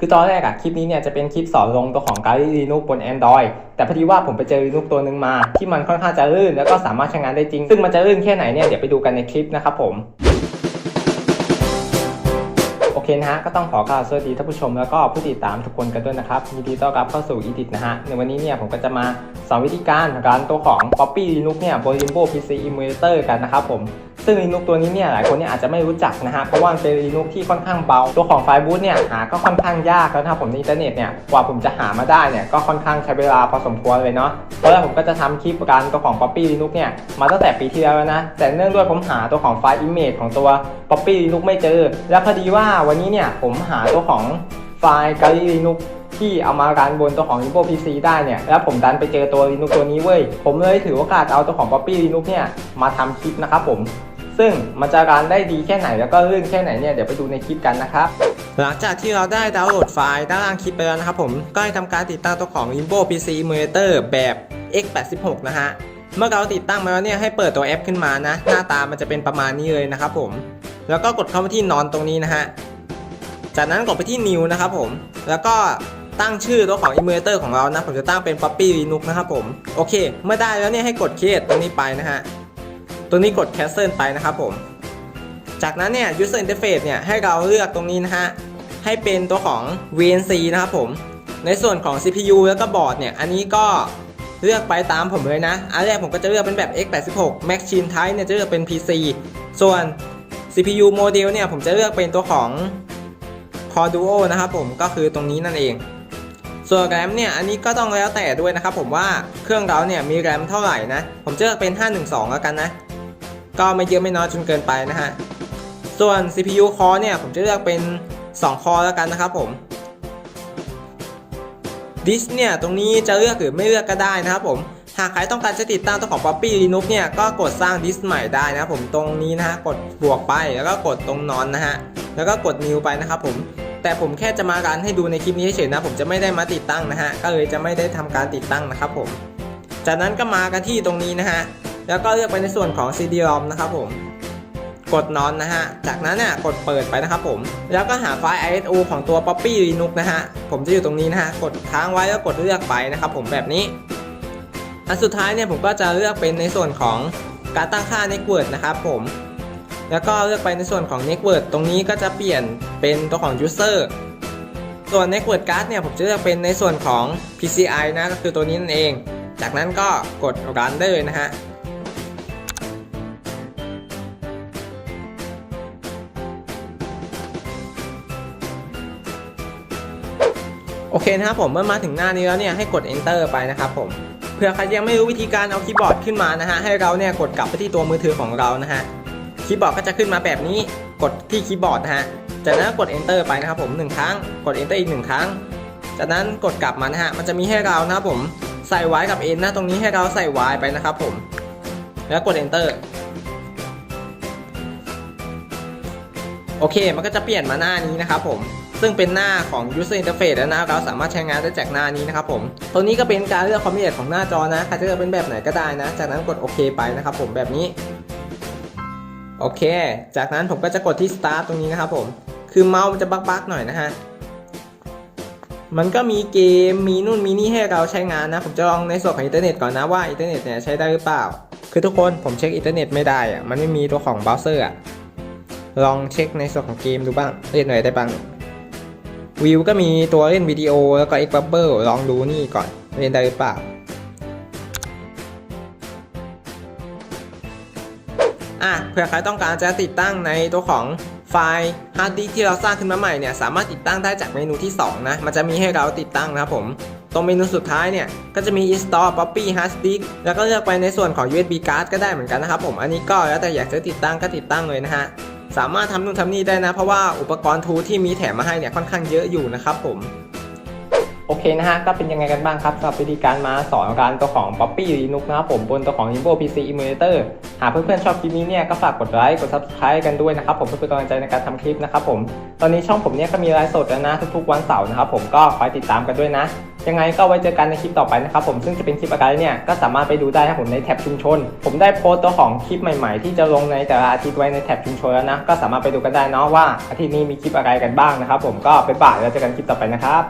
คือตอนแรกอะคลิปนี้เนี่ยจะเป็นคลิปสอนลงตัวของการลีนุกบน Android แต่พอดีว่าผมไปเจอลีนุกตัวหนึ่งมา ที่มันค่อนข้างจะลื่นแล้วก็สามารถใช้งานได้จริง ซึ่งมันจะลื่นแค่ไหนเนี่ยเดี๋ยวไปดูกันในคลิปนะครับผมโอเคนะฮะก็ต้องขอกล่าวสวัสดีท่านผู้ชมแล้วก็ผู้ติดตามทุกคนกันด้วยนะครับยินดีต้อนรับเข้าสู่ Edit นะฮะในวันนี้เนี่ยผมก็จะมาสอนวิธีการการตัวของ Copy Linux เนี่ยบน Limbo PC Emulator กันนะครับผม ซึ่ง Linux ตัวนี้เนี่ยหลายคนเนี่ยอาจจะไม่รู้จักนะฮะเพราะว่ามันเป็น Linux ที่ค่อนข้างเบา ตัวของไฟบูตเนี่ยหาก็ค่อนข้างยากแล้วนะครับผมในอินเทอร์เน็ตเนี่ยกว่าผมจะหามาได้เนี่ยก็ค่อนข้างใช้เวลาพอสมควรเลยเนาะเพราะว่าผมก็จะทำคลิปการตัวของ Copy Linux เนี่ยมาตั้งแต่ปีที่แล้วนะแต่เนื่องด้วยผมหาตัวของไฟล์ image ของตัว Copy Linux ไม่เจอ แล้วพอดีว่าวันนี้เนี่ยผมหาตัวของไฟล์ g a l i Linux ที่เอามารันบนตัวของ Limbo PC ได้เนี่ย แล้วผมดันไปเจอตัว Linux ตัวนี้เว้ย ผมเลยถือโอกาสเอาตัวของ Copy Linux เนี่ย มาทำคลิปนะครับผม ซึ่งมันจะรันได้ดีแค่ไหนแล้วก็ลื่นแค่ไหนเนี่ยเดี๋ยวไปดูในคลิปกันนะครับ หลังจากที่เราได้ดาวน์โหลดไฟล์ด้านล่างคลิปไปแล้วนะครับผมก็ให้ทำการติดตั้งตัวของ Limbo PC Emulator แบบ x86 นะฮะเมื่อเราติดตั้งมาแล้วเนี่ยให้เปิดตัวแอปขึ้นมานะ หน้าตามันจะเป็นประมาณนี้เลยนะครับผม แล้วก็กดเข้ามาที่นอนตรงนี้นะฮะจากนั้นกดไปที่ New นะครับผม แล้วก็ตั้งชื่อตัวของ Emulator ของเรานะ ผมจะตั้งเป็น Puppy Linux นะครับผม โอเค เมื่อได้แล้วเนี่ยให้กด Create ตรงนี้ไปนะฮะ ตัวนี้กด Cancel ไปนะครับผม จากนั้นเนี่ย User Interface เนี่ยให้เราเลือกตรงนี้นะฮะ ให้เป็นตัวของ VNC นะครับผม ในส่วนของ CPU แล้วก็บอร์ดเนี่ย อันนี้ก็เลือกไปตามผมเลยนะ อันแรกผมก็จะเลือกเป็นแบบ x86 Machine Type เนี่ยจะเลือกเป็น PC ส่วน CPU โมเดลเนี่ยผมจะเลือกเป็นตัวของ Core Duo นะครับผม ก็คือตรงนี้นั่นเอง ส่วนแรมเนี่ยอันนี้ก็ต้องแล้วแต่ด้วยนะครับผมว่าเครื่องเราเนี่ยมีแรมเท่าไหร่นะ ผมจะเลือกเป็น 512 แล้วกันนะ ก็ไม่เยอะไม่น้อยจนเกินไปนะฮะ ส่วน CPU core เนี่ยผมจะเลือกเป็น2คอแล้วกันนะครับผมดิสเนี่ยตรงนี้จะเลือกหรือไม่เลือกก็ได้นะครับผม หากใครต้องการจะติดตั้งตัวของ Poppy Linux เนี่ยก็กดสร้างดิสใหม่ได้นะครับผมตรงนี้นะฮะกดบวกไปแล้วก็กดตรงนอนนะฮะแล้วก็กด new ไปนะครับผมแต่ผมแค่จะมาการให้ดูในคลิปนี้เฉยๆนะผมจะไม่ได้มาติดตั้งนะฮะก็เลยจะไม่ได้ทำการติดตั้งนะครับผม จากนั้นก็มากันที่ตรงนี้นะฮะ แล้วก็เลือกไปในส่วนของ CD-ROM นะครับผม กดนอนนะฮะ จากนั้นเนี่ยกดเปิดไปนะครับผม แล้วก็หาไฟล์ ISO ของตัว Poppy Linux นะฮะ ผมจะอยู่ตรงนี้นะฮะ กดค้างไว้แล้วกดเลือกไปนะครับผมแบบนี้ อันสุดท้ายเนี่ยผมก็จะเลือกเป็นในส่วนของการตั้งค่า Network นะครับผม แล้วก็เลือกไปในส่วนของ Network ตรงนี้ก็จะเปลี่ยนเป็นตัวของ User ส่วน Network Card เนี่ยผมจะเลือกเป็นในส่วนของ PCI นะก็คือตัวนี้นั่นเอง จากนั้นก็กด Run ได้เลยนะฮะ โอเคนะครับผมเมื่อมาถึงหน้านี้แล้วเนี่ยให้กด enter ไปนะครับผมเผื่อใครยังไม่รู้วิธีการเอาคีย์บอร์ดขึ้นมานะฮะให้เราเนี่ยกดกลับไปที่ตัวมือถือของเรานะฮะคีย์บอร์ดก็จะขึ้นมาแบบนี้กดที่คีย์บอร์ดนะฮะจากนั้นกด enter ไปนะครับผมหนึ่งครั้งกด enter อีกหนึ่งครั้ง จากนั้นกดกลับมานะฮะมันจะมีให้เรานะครับผมใส่ y กับ n นะตรงนี้ให้เราใส่ y ไปนะครับผม แล้วกด enter โอเค มันก็จะเปลี่ยนมาหน้านี้นะครับผม ซึ่งเป็นหน้าของ user interface แล้วนะเราสามารถใช้งานได้จากหน้านี้นะครับผมตัวนี้ก็เป็นการเลือกความละเอียดของหน้าจอนะใครจะเลือกเป็นแบบไหนก็ได้นะ จากนั้นกดโอเคไปนะครับผมแบบนี้โอเค จากนั้นผมก็จะกดที่ start ตรงนี้นะครับผมคือเมาส์มันจะบักๆหน่อยนะฮะมันก็มีเกมมีนู่นมีนี่ให้เราใช้งานนะ ผมจะลองในส่วนของอินเทอร์เน็ตก่อนนะว่าอินเทอร์เน็ตเนี่ยใช้ได้หรือเปล่า คือทุกคนผมเช็คอินเทอร์เน็ตไม่ได้อะมันไม่มีตัวของเบราว์เซอร์อะลองเช็คในส่วนของเกมดูบ้างเล่นหน่อยได้บ้าง วิวก็มีตัวเล่นวิดีโอแล้วก็ X Bubble ลองดูนี่ก่อนเล่นได้หรือเปล่าอะเผื่อใครต้องการจะติดตั้งในตัวของไฟล์ฮาร์ดดิสที่เราสร้างขึ้นมาใหม่เนี่ยสามารถติดตั้งได้จากเมนูที่ 2 นะ มันจะมีให้เราติดตั้งนะครับผม ตรงเมนูสุดท้ายเนี่ย ก็จะมี install poppy hard disk แล้วก็เลือกไปในส่วนของ USB card ก็ได้เหมือนกันนะครับผม อันนี้ก็แล้วแต่อยากจะติดตั้งก็ติดตั้งเลยนะฮะ สามารถทำนู่นทำนี่ได้นะ เพราะว่าอุปกรณ์ทูที่มีแถมมาให้เนี่ยค่อนข้างเยอะอยู่นะครับผม โอเคนะฮะ ก็เป็นยังไงกันบ้างครับสำหรับวิธีการมาสอนการตัวของ Poppy Linux นะครับผมบนตัวของ Limbo PC Emulator หากเพื่อนๆชอบคลิปนี้เนี่ยก็ฝากกดไลค์กด Subscribe กันด้วยนะครับผมเพื่อเป็นกำลังใจในการทำคลิปนะครับผม ตอนนี้ช่องผมเนี่ยก็มีไลฟ์สดแล้วนะทุกๆวันเสาร์นะครับผมก็คอยติดตามกันด้วยนะ ยังไงก็ไว้เจอกันในคลิปต่อไปนะครับผมซึ่งจะเป็นคลิปอะไรเนี่ยก็สามารถไปดูได้ครับผมในแท็บชุมชน ผมได้โพสต์ตัวของคลิปใหม่ๆ ที่จะลงในแต่ละอาทิตย์ไว้ในแท็บชุมชนแล้วนะก็สามารถไปดูกันได้เนาะว่าอาทิตย์นี้มีคลิปอะไรกันบ้างนะครับผมก็ไปบ่ายแล้วเจอกันคลิปต่อไปนะครับ